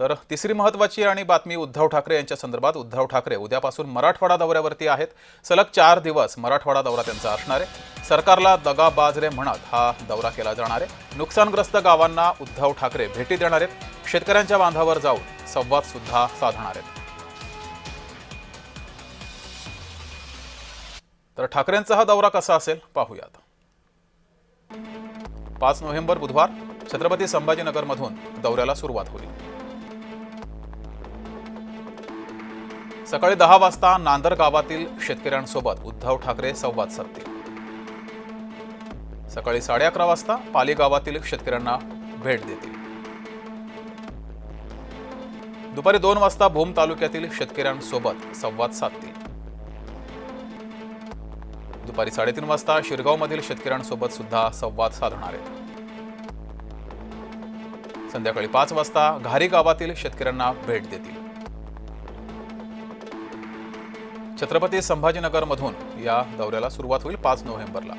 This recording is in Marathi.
तर तिसरी महत्वाची आणि बातमी उद्धव ठाकरे यांच्या संदर्भात. उद्धव ठाकरे उद्यापासून मराठवाडा दौऱ्यावरती आहेत. सलग चार दिवस मराठवाडा दौरा त्यांचा असणार आहे. सरकारला दगाबाजरे म्हणत हा दौरा केला जाणार आहे. नुकसानग्रस्त गावांना उद्धव ठाकरे भेटी देणार आहेत. शेतकऱ्यांच्या बांधावर जाऊन संवाद सुद्धा साधणार आहेत. तर ठाकरेंचा हा दौरा कसा असेल? पाहूयात. पाच नोव्हेंबर बुधवार छत्रपती संभाजीनगरमधून दौऱ्याला सुरुवात होईल. सकाळी दहा वाजता नांदर गावातील शेतकऱ्यांसोबत उद्धव ठाकरे संवाद साधतील. सकाळी साडे अकरा वाजता पाली गावातील शेतकऱ्यांना भेट देतील. दुपारी दोन वाजता भूम तालुक्यातील शेतकऱ्यांसोबत संवाद साधतील. दुपारी साडेतीन वाजता शिरगावमधील शेतकऱ्यांसोबत सुद्धा संवाद साधणार आहेत. संध्याकाळी पाच वाजता घारी गावातील शेतकऱ्यांना भेट देतील. छत्रपती संभाजीनगरमधून या दौऱ्याला सुरुवात होईल पाच नोव्हेंबरला.